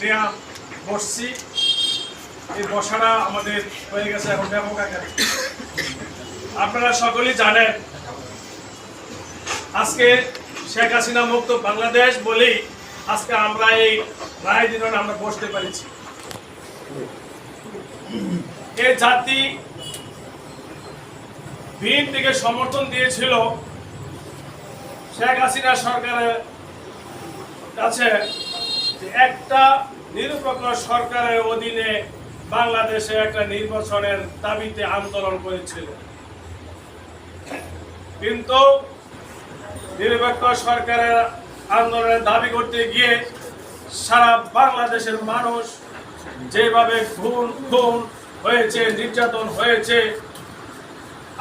নেয়া বসছি। এই বসাটা আমাদের হয়ে গেছে এখন ব্যাপক আকারে। আপনারা সকলেই জানেন, আজকে শেখ হাসিনা মুক্ত বাংলাদেশ বলেই আজকে আমরা এই রায় দিনে আমরা বসতে পেরেছি। এই জাতি বিএনপিকে সমর্থন দিয়েছিল শেখ হাসিনা সরকারের কাছে। যে একটা নিরপেক্ষ সরকারের অধীনে বাংলাদেশে একটা নির্বাচনের দাবিতে আন্দোলন করেছিল। কিন্তু নিরপেক্ষ সরকারের আন্দোলনের দাবি করতে গিয়ে সারা বাংলাদেশের মানুষ যেভাবে খুন খুন হয়েছে, নির্যাতন হয়েছে,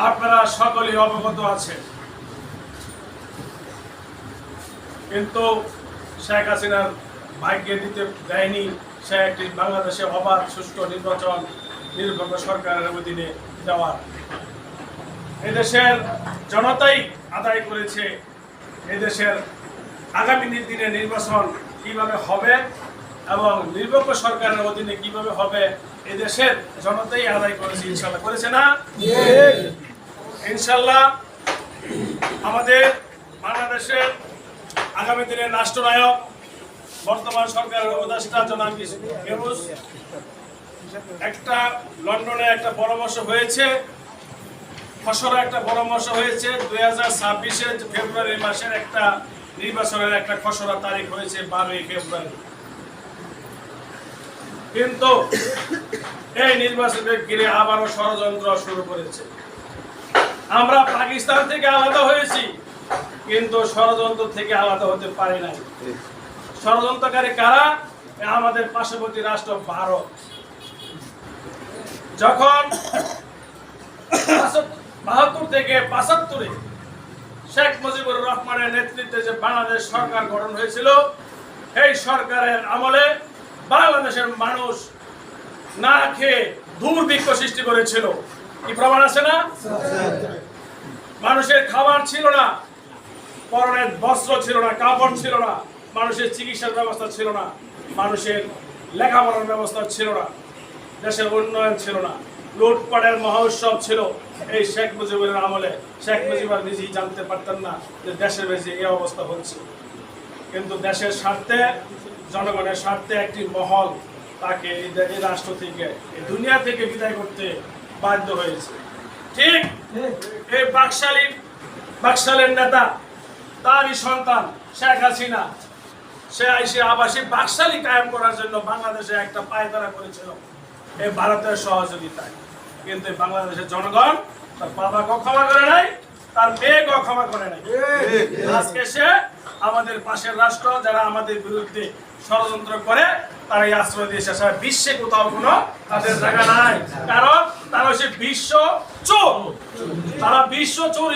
আপনারা সকলেই অবগত আছেন। কিন্তু শেখ হাসিনার ভাগ্যে দিতে দেয়নি। সে একটি বাংলাদেশে অবাধ, সুষ্ঠু নির্বাচন, নিরপেক্ষ সরকারের অধীনে দেওয়ার এদেশের জনতাই আদায় করেছে। এদেশের আগামী দিনে নির্বাচন কীভাবে হবে এবং নিরপেক্ষ সরকারের অধীনে কীভাবে হবে, এদেশের জনতাই আদায় করেছে ইনশাল্লাহ করেছে না? ইনশাল্লাহ আমাদের বাংলাদেশের আগামী দিনের রাষ্ট্রনায়ক বর্তমান সরকারের উপদেষ্টা জনাব ইউনুস একটা লন্ডনে একটা পরামর্শ হয়েছে, খসড়া একটা পরামর্শ হয়েছে, দুই হাজার ফেব্রুয়ারি মাসের একটা নির্বাচনের একটা খসড়া তারিখ হয়েছে বারোই ফেব্রুয়ারি। কিন্তু এই নির্বাচনকে ঘিরে আবারও ষড়যন্ত্র শুরু করেছে। আমরা পাকিস্তান থেকে আলাদা হয়েছি, কিন্তু ষড়যন্ত্র থেকে আলাদা হতে পারি নাই। ষড়যন্ত্রকারী কারা? আমাদের পার্শ্ববর্তী রাষ্ট্র ভারত। যখন বাহাত্তর থেকে পঁচাত্তরে শেখ মুজিবুর রহমানের নেতৃত্বে যে বাংলাদেশ সরকার গঠন হয়েছিল, এই সরকারের আমলে বাংলাদেশের মানুষ না খেয়ে দুর্ভিক্ষ সৃষ্টি করেছিল। কি প্রমাণ আছে না? মানুষের খাবার ছিল না, পরনের বস্ত্র ছিল না, কাপড় ছিল না। মানুষের চিকিৎসার ব্যবস্থা ছিল না, মানুষের লেখাপড়ার ব্যবস্থা ছিল না, দেশের উন্নয়ন ছিল না। লুটপাটের মহোৎসব ছিল। এই শেখ মুজিবুরের আমলে শেখ মুজিবুর নিজেই জানতে পারতেন না যে দেশের বেশি এই অবস্থা হচ্ছে। কিন্তু দেশের স্বার্থে, জনগণের স্বার্থে একটি মহল তাকে এই রাষ্ট্র থেকে, এই দুনিয়া থেকে বিদায় করতে বাধ্য হয়েছে। ঠিক এই বাকশালী বাকশালের নেতা, তারই সন্তান শেখ হাসিনা। সে আইসে আবাসিক বাকশালী কায়েম করার জন্য বাংলাদেশে একটা পায়তারা করেছিল। এই ভারতের সহযোগিতায়। কিন্তু বাংলাদেশের জনগণ তার বাবাকেও ক্ষমা করে নাই, তার মেয়েকেও ক্ষমা করে নাই। আজকে সে আমাদের পাশের রাষ্ট্র, যারা আমাদের বিরুদ্ধে ষড়যন্ত্র করে, তারা এই আশ্রয় দিয়েছে সারা বিশ্বে কোথাও কোনো তাদের জায়গা নাই। কারণ তারা হচ্ছে বিশ্ব চোর। তারা বিশ্ব চোর